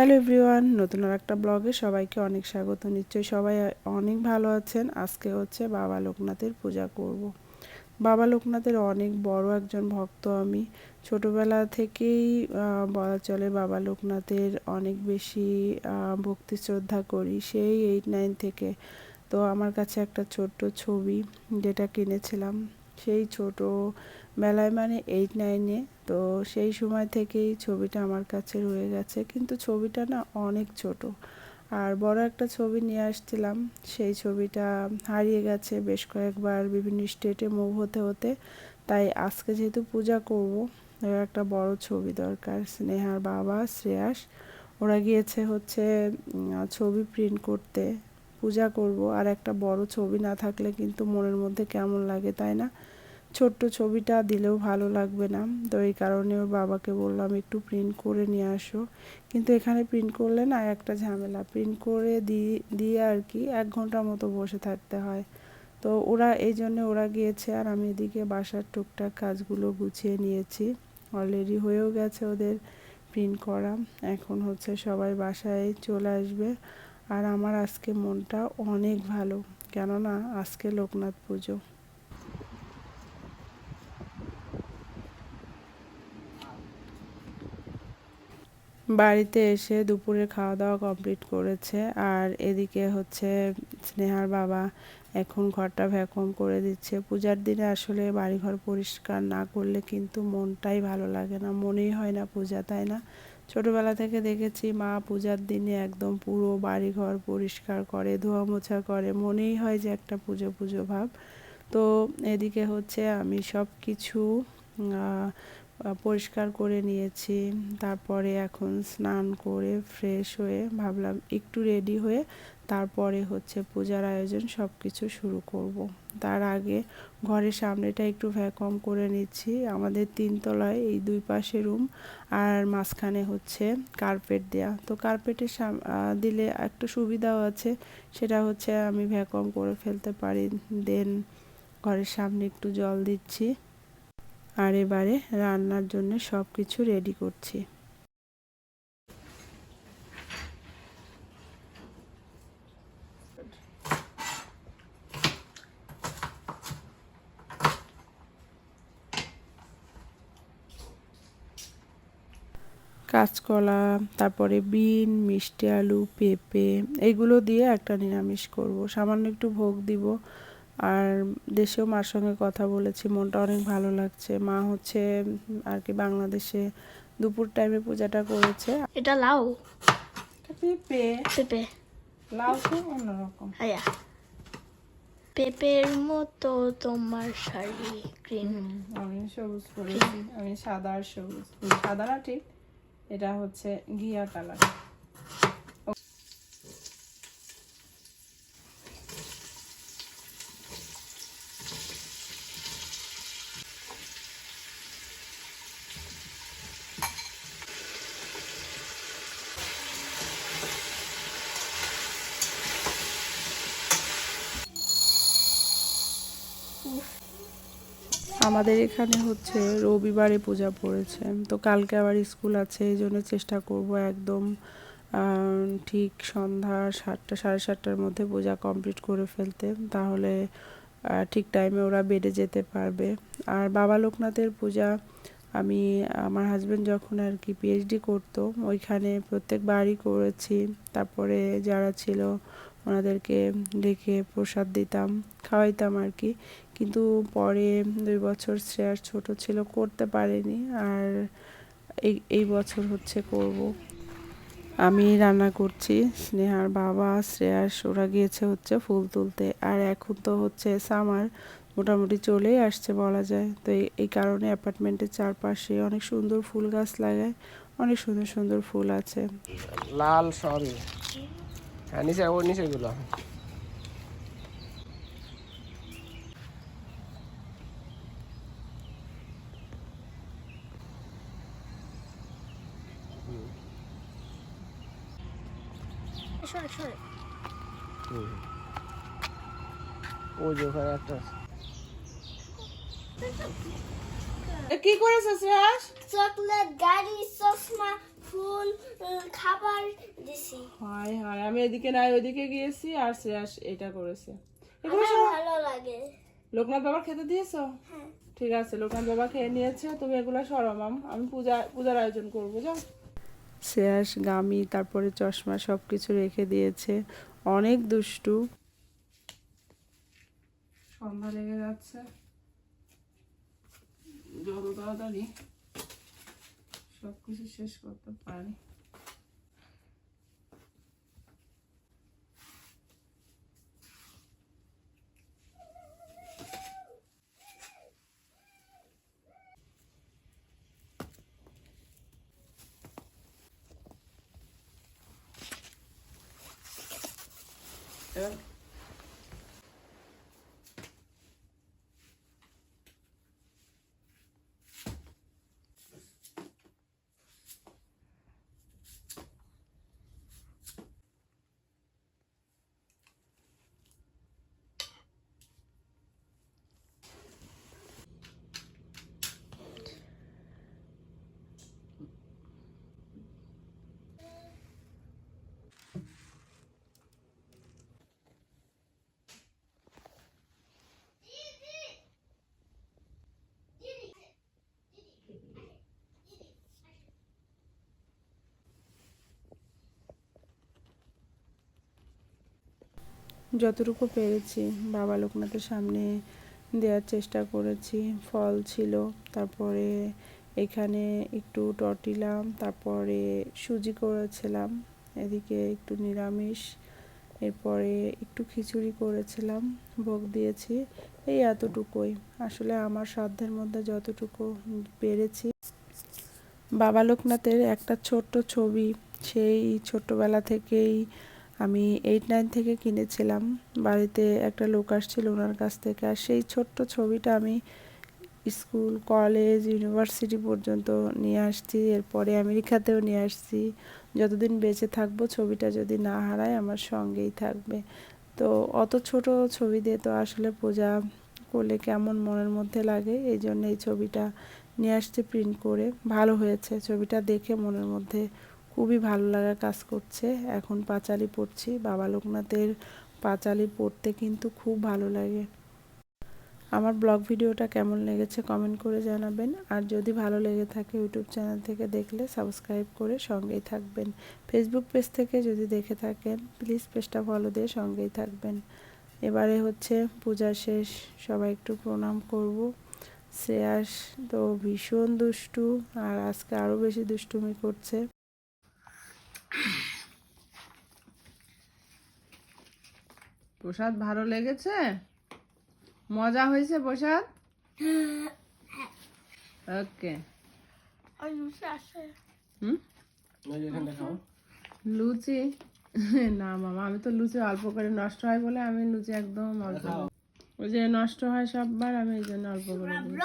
Hello everyone, নতুন আর একটা ব্লগে সবাইকে অনেক স্বাগত নিশ্চয়ই সবাই অনেক ভালো আছেন। আজকে হচ্ছে বাবা লোকনাথের পূজা করব। বাবা লোকনাথের অনেক বড় একজন ভক্ত আমি। ছোটবেলা থেকেই বলা চলে বাবা লোকনাথের অনেক বেশি ভক্তি শ্রদ্ধা করি। সেই এইট নাইন থেকে। তো আমার কাছে একটা ছোট্ট ছবি যেটা কিনেছিলাম। সেই ছোট বেলায় মানে এইট নাইনে তো সেই সময় থেকেই ছবিটা আমার কাছে রয়ে গেছে। কিন্তু ছবিটা না অনেক ছোট। আর বড় একটা ছবি নিয়ে আসছিলাম। সেই ছবিটা হারিয়ে গেছে বেশ কয়েকবার বিভিন্ন স্টেটে মুভ হতে হতে। তাই আজকে যেহেতু পূজা করব একটা বড় ছবি দরকার। স্নেহার বাবা শ্রেয়াস, ওরা গিয়েছে হচ্ছে ছবি প্রিন্ট করতে। পূজা করব। আর একটা বড় ছবি না থাকলে কিন্তু মনের মধ্যে কেমন লাগে, তাই না? ছোট্ট ছবিটা দিলেও ভালো লাগবে না। তো এই কারণে ওর বাবাকে বললাম, একটু প্রিন্ট করে নিয়ে আসো। কিন্তু এখানে প্রিন্ট করলে না একটা ঝামেলা। প্রিন্ট করে দিয়ে দিয়ে আর কি এক ঘণ্টার মতো বসে থাকতে হয়। তো ওরা, এই জন্য ওরা গিয়েছে আর আমি এদিকে বাসার টুকটাক কাজগুলো গুছিয়ে নিয়েছি। অলরেডি হয়েও গেছে ওদের প্রিন্ট করা। এখন হচ্ছে সবাই বাসায় চলে আসবে। আর আমার আজকে মনটা অনেক ভালো। কেননা আজকে লোকনাথ পুজো। বাড়িতে এসে দুপুরে খাওয়া দাওয়া কমপ্লিট করেছে। আর এদিকে হচ্ছে স্নেহার বাবা এখন ঘরটা ভ্যাকুয়াম করে দিচ্ছে। পূজার দিনে আসলে বাড়িঘর পরিষ্কার না করলে কিন্তু মনটাই ভালো লাগে না, মনেই হয় না পূজা, তাই না? ছোটবেলা থেকে দেখেছি মা পূজার দিনে একদম পুরো বাড়িঘর পরিষ্কার করে ধোয়া মোছা করে, মনেই হয় যে একটা পুজো পুজো ভাব। তো এদিকে হচ্ছে আমি সব কিছু পরিষ্কার করে নিয়েছি। তারপরে এখন স্নান করে ফ্রেশ হয়ে ভাবলাম একটু রেডি হয়ে তারপরে হচ্ছে পূজার আয়োজন সব কিছু শুরু করব। তার আগে ঘরের সামনেটা একটু ভ্যাকম করে নিচ্ছি। আমাদের তিনতলায় এই দুই পাশে রুম আর মাঝখানে হচ্ছে কার্পেট দেয়া। তো কার্পেটের সাম দিলে একটু সুবিধাও আছে, সেটা হচ্ছে আমি ভ্যাকুয়াম করে ফেলতে পারি। দেন ঘরের সামনে একটু জল দিচ্ছি। আর এবারে রান্নার জন্য সব কিছু রেডি করছি। কাঁচকলা, তারপরে বিন, মিষ্টি আলু, পেঁপে, এগুলো দিয়ে একটা নিরামিষ করব। সামান্য একটু ভোগ দিব। আর দেশেও মার সঙ্গে কথা বলেছি মনটা অনেক ভালো লাগছে। মা হচ্ছে আর কি বাংলাদেশে দুপুর টাইমে পূজাটা করেছে। এটা লাউ। পেঁপে। পেঁপে। লাউ তো অন্যরকম। আয়া। পেঁপের মতো তোমার শাড়ি গ্রিন আমি সবুজ করেছি আমি সাদা আর সবুজ। সাদা না ঠিক এটা হচ্ছে ঘিয়া কালার আমাদের এখানে হচ্ছে রবিবারে পূজা পড়েছে। তো কালকে আবার স্কুল আছে, এই জন্য চেষ্টা করব একদম ঠিক সন্ধ্যা সাতটা, সাড়ে সাতটার মধ্যে পূজা কমপ্লিট করে ফেলতে। তাহলে ঠিক টাইমে ওরা বেডে যেতে পারবে। আর বাবা লোকনাথের পূজা, আমি, আমার হাজব্যান্ড যখন আর কি পিএইচডি করতো, ওইখানে প্রত্যেকবারই করেছি। তারপরে যারা ছিল, ওনাদেরকে ডেকে প্রসাদ দিতাম, খাওয়াইতাম আর কি। কিন্তু পরে দুই বছর শ্রেয়ার ছোট ছিল, করতে পারেনি। আর এই এই বছর হচ্ছে করব। আমি রান্না করছি, স্নেহার বাবা শ্রেয়াস ওরা গিয়েছে হচ্ছে ফুল তুলতে। আর এখন তো হচ্ছে সামার মোটামুটি চলেই আসছে বলা যায়। তো এই- কারণে অ্যাপার্টমেন্টের চারপাশে অনেক সুন্দর ফুল গাছ লাগায়, অনেক সুন্দর সুন্দর ফুল আছে। লাল সরি। হ্যাঁ নিচে ওর নিচে সরে সরে। ওই যে ওখানে একটা কি করেছে শ্রেয়াস চকলেট গাড়ি চশমা ফুল খাবার দিছি। হায় হায় আমি এদিকে নাই ওইদিকে গিয়েছি আর শ্রেয়াস এটা করেছে। এগুলো ভালো লাগে। লোকনাথ বাবার খেতে দিয়েছ? হ্যাঁ। ঠিক আছে লোকনাথ বাবা খেয়ে নিয়েছে তুমি এগুলো সরো মাম। আমি পূজা পূজার আয়োজন করব যাও। শ্রেয়াস, গামি, তারপরে চশমা সব কিছু রেখে দিয়েছে। অনেক দুষ্টু। সন্ধ্যা লেগে যাচ্ছে। যত তাড়াতাড়ি সব কিছু শেষ করতে পারি। এবার যতটুকু পেরেছি, বাবা লোকনাথের সামনে দেওয়ার চেষ্টা করেছি, ফল ছিল, তারপরে এখানে একটু টটিলাম তারপরে সুজি করেছিলাম, এদিকে একটু নিরামিষ, এরপরে একটু খিচুড়ি করেছিলাম, ভোগ দিয়েছি, এই এতটুকুই। আসলে আমার সাধ্যের মধ্যে যতটুকু পেরেছি। বাবা লোকনাথের একটা ছোট্ট ছবি, সেই ছোট্টবেলা থেকেই আমি এইট নাইন থেকে কিনেছিলাম। বাড়িতে একটা লোক আসছিল ওনার কাছ থেকে। আর সেই ছোট্ট ছবিটা আমি স্কুল কলেজ ইউনিভার্সিটি পর্যন্ত নিয়ে আসছি। এরপরে আমেরিকাতেও নিয়ে আসছি। যতদিন বেঁচে থাকব, ছবিটা যদি না হারায়, আমার সঙ্গেই থাকবে। তো অত ছোট ছবি দিয়ে তো আসলে পূজা করলে কেমন মনের মধ্যে লাগে? এই জন্য এই ছবিটা নিয়ে আসছে প্রিন্ট করে। ভালো হয়েছে। ছবিটা দেখে মনের মধ্যে খুবই ভালো লাগা কাজ করছে। এখন পাঁচালি পড়ছি। বাবা লোকনাথের পাঁচালি পড়তে কিন্তু খুব ভালো লাগে। আমার ব্লগ ভিডিওটা কেমন লেগেছে কমেন্ট করে জানাবেন। আর যদি ভালো লেগে থাকে ইউটিউব চ্যানেল থেকে দেখলে সাবস্ক্রাইব করে সঙ্গেই থাকবেন। ফেসবুক পেজ থেকে যদি দেখে থাকেন প্লিজ পেজটা ফলো দিয়ে সঙ্গেই থাকবেন। এবারে হচ্ছে পূজা শেষ। সবাই একটু প্রণাম করব। শ্রেয়াস তো ভীষণ দুষ্টু আর আজকে আরও বেশি দুষ্টুমি করছে। প্রসাদ ভালো লেগেছে? মজা হয়েছে প্রসাদ? ওকে। লুচি না মামা আমি তো লুচি অল্প করে নষ্ট হয় বলে আমি লুচি একদম অল্প ওই যে নষ্ট হয় সববার আমি এই জন্য অল্প করে দিই।